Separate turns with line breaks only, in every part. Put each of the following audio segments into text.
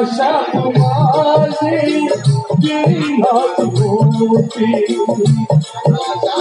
प्रकाशात माझी गिरिनाथ होती प्रकाशात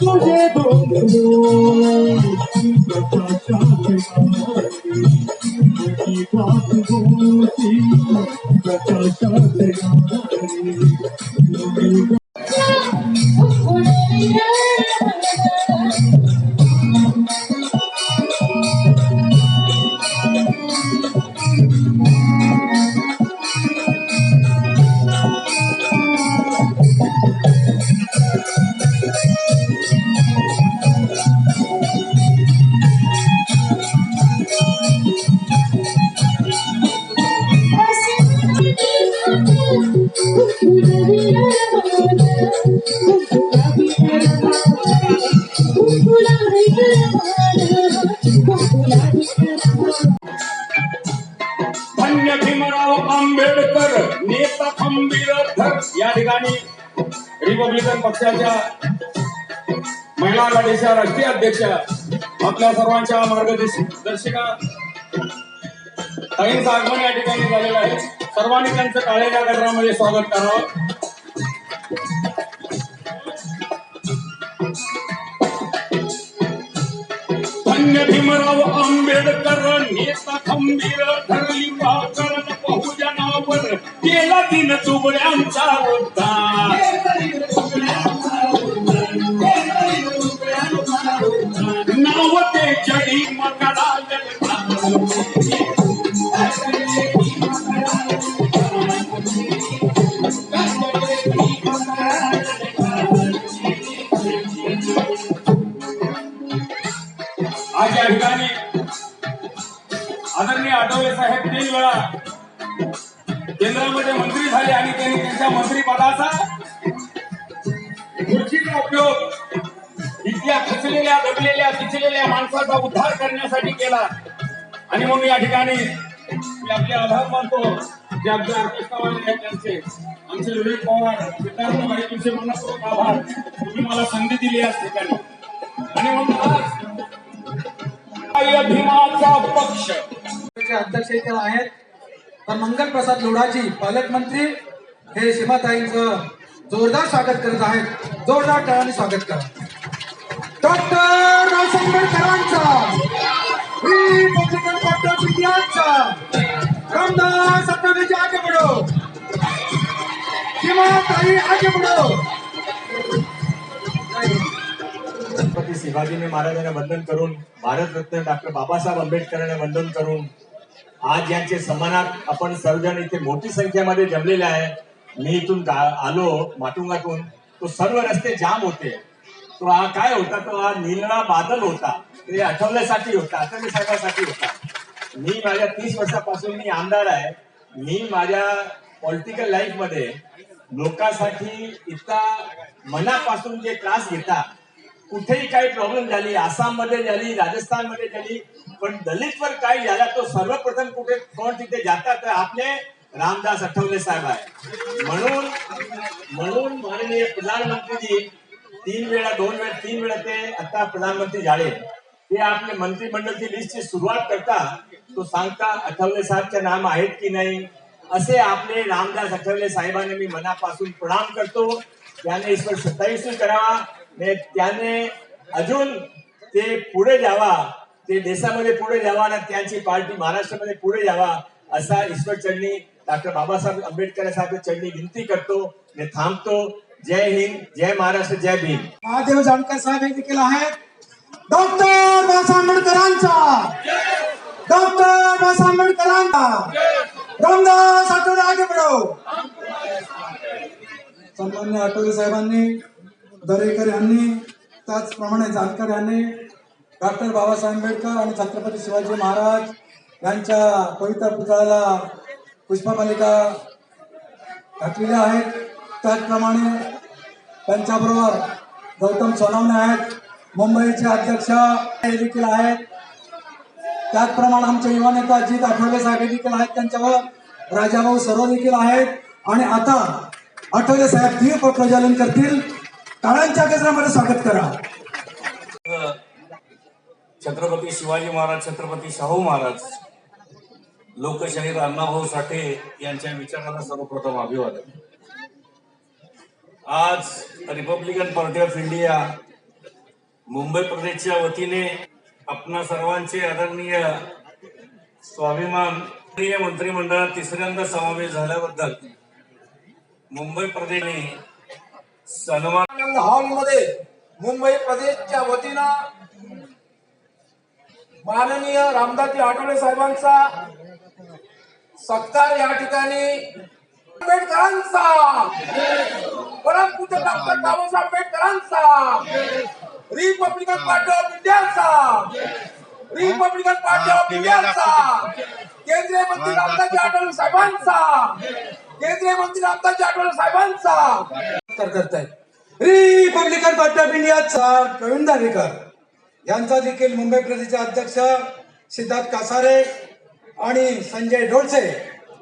तुझे दोन डोळे प्रकाशात माझी बात
रिपब्लिकन पक्षाच्या महिला आघाडीच्या राष्ट्रीय अध्यक्ष आपल्या सर्वांच्या मार्गदर्शिका ताईंचं आगमन या ठिकाणी झालेलं आहे सर्वांनी त्यांचं काळेच्या गटामध्ये स्वागत करावं. धन्य भीमराव आंबेडकर नेता खंबीर ठरली पाकरण बहुजनावर केला दिन चुबड्यांचा उद्धार. आज या ठिकाणी आदरणीय आठवले साहेब तीन वेळा केंद्रामध्ये मंत्री झाले आणि त्यांनी त्यांच्या मंत्रीपदाचा खुर्चीचा उपयोग इथल्या खचलेल्या दबलेल्या पिचलेल्या माणसाचा उद्धार करण्यासाठी केला. आणि म्हणून या ठिकाणी मी आपले आभार मानतो. जे आमचे ऑर्केस्ट्रावाले आहेत त्यांचे. आमचे विवेक पवार सिद्धार्थ भाई तुमचे मनपूर्वक आभार. तुम्ही मला संधी दिली या ठिकाणी. आणि म्हणून आज काय पक्ष.
अध्यक्ष इथे आहेत तर मंगल प्रसाद लोढाजी पालकमंत्री हे सीमाताईंचं जोरदार स्वागत करत आहेत. जोरदार टाळाने स्वागत करा. डॉक्टर
छत्रपती शिवाजीने महाराजांना वंदन करून भारतरत्न डॉक्टर बाबासाहेब आंबेडकरांना वंदन करून आज यांचे सन्मानात आपण सर्वजण इथे मोठी संख्येमध्ये जमलेले आहे. मी इथून आलो माटुंगातून. तो सर्व रस्ते जाम होते. तो हा काय होता? तो हा निलना बादल होता. ते आठवल्यासाठी होता आठवले साहेबांसाठी होता. मी माझ्या तीस वर्षापासून मी आमदार आहे. मी माझ्या पॉलिटिकल लाईफमध्ये लोकांसाठी इतका मनापासून जे त्रास घेता कुठेही काही प्रॉब्लेम झाली आसाममध्ये झाली राजस्थानमध्ये झाली पण दलितवर काही झाला तो सर्वप्रथम कुठे कोण तिथे जातात तर आपले रामदास आठवले साहेब आहे. म्हणून म्हणून माननीय प्रधानमंत्रीजी तीन वेळा दोन वेळा तीन वेळा ते आता प्रधानमंत्री झाले. ते आपले मंत्रिमंडळची लिस्टची सुरुवात करता तो सांगता आठवले साहेबचे नाम आहेत की नाही? असे आपले रामदास आठवले साहेबांना मी मनापासून प्रणाम करतो. त्याने ईश्वर सत्तावीस करावा. ने त्याने अजून ते पुढे जावा. ते देशामध्ये पुढे जावा आणि त्यांची पार्टी महाराष्ट्रामध्ये पुढे जावा असा ईश्वर चढणी डॉक्टर बाबासाहेब आंबेडकर साहेब चढणी विनंती करतो. ने थांबतो. जय हिंद जय महाराष्ट्र जय भीम.
महादेव जानकर साहेब हे देखील आहेत डॉक्टर बाबासाहेब आंबेडकरांचा. डॉक्टर बाबासाहेब आंबेडकरांचा. रामदास आठवले आगे बढो सन्मान्य आठवले साहेबांनी दरेकर यांनी त्याचप्रमाणे जानकर यांनी डॉक्टर बाबासाहेब आंबेडकर आणि छत्रपती शिवाजी महाराज यांच्या पवित्र पुतळ्याला पुष्पमालिका घातलेल्या आहेत. त्याचप्रमाणे त्यांच्याबरोबर गौतम सोनवणे आहेत. मुंबईचे अध्यक्ष हे देखील आहेत. त्याचप्रमाणे आमचे युवा नेता अजित आठवले साहेब देखील आहेत त्यांच्यावर. राजाभाऊ सर्व देखील आहेत. आणि आता आठवले साहेब दीप प्रज्वलन करतील. टाळ्यांच्या गजरामध्ये स्वागत करा.
छत्रपती शिवाजी महाराज छत्रपती शाहू महाराज लोकशाहीर अण्णाभाऊ साठे यांच्या विचाराला सर्वप्रथम अभिवादन. आज republican party of India Mumbai प्रदेशच्या वतीने आपणा सर्वांचे आदरणीय स्वाभिमान मंत्रिमंडळात तिसऱ्यांदा समावेश झाल्याबद्दल मुंबई प्रदेशने सन्मान
हॉलमध्ये मुंबई प्रदेशच्या वतीनं माननीय रामदासजी आठवले साहेबांचा सत्कार या ठिकाणी आंबेडकरांचा! परमपूज्य डॉक्टर बाबासाहेब आंबेडकरांचा! रिपब्लिकन पार्टी इंडियाचा रिपब्लिकन पार्टी ऑफ इंडियाचा! केंद्रीय मंत्री रामदासजी आठवले साहेबांचा! केंद्रीय मंत्री रामदासजी आठवले साहेबांचा! करतायत. रिपब्लिकन पार्टी ऑफ इंडियाचा प्रवीण दावेकर यांचा देखील मुंबई प्रदेशचे अध्यक्ष सिद्धार्थ कासारे आणि संजय डोळसे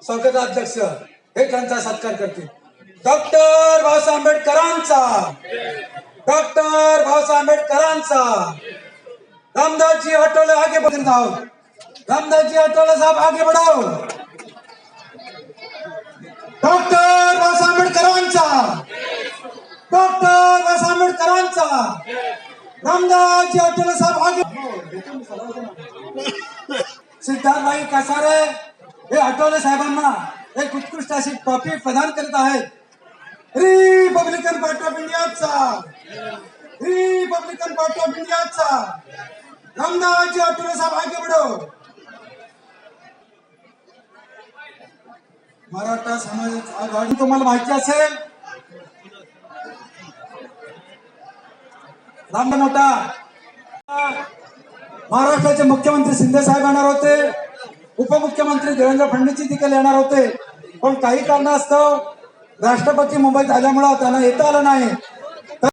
स्वागताध्यक्ष हे त्यांचा सत्कार करतील. डॉक्टर बाबासाहेब आंबेडकरांचा! डॉक्टर बाबासाहेब आंबेडकरांचा! रामदासजी अटोले आगे बढ़ आहोत रामदासजी अटोले साहब आगे बढ़ाओ. डॉक्टर बाबासाहेब आंबेडकरांचा. डॉक्टर बाबासाहेब आंबेडकरांचा. रामदासजी अटोले साहब आगे. सिद्धार्थभाई कसारे हे अटोले साहेबांना. एक उत्कृष्ट अशी ट्रॉफी प्रदान करीत आहेत. रिपब्लिकन पार्टी ऑफ इंडियाचा. रिपब्लिकन पार्टी ऑफ इंडियाचा. रामदासजी आठवले साहेब आगे मराठा समाज आघाडी. तुम्हाला माहिती असेल रामदान होता महाराष्ट्राचे मुख्यमंत्री शिंदे साहेब येणार होते. उपमुख्यमंत्री देवेंद्र फडणवीस देखील येणार होते. पण काही कारणास्तव राष्ट्रपती मुंबईत आल्यामुळं त्यांना येता आलं नाही.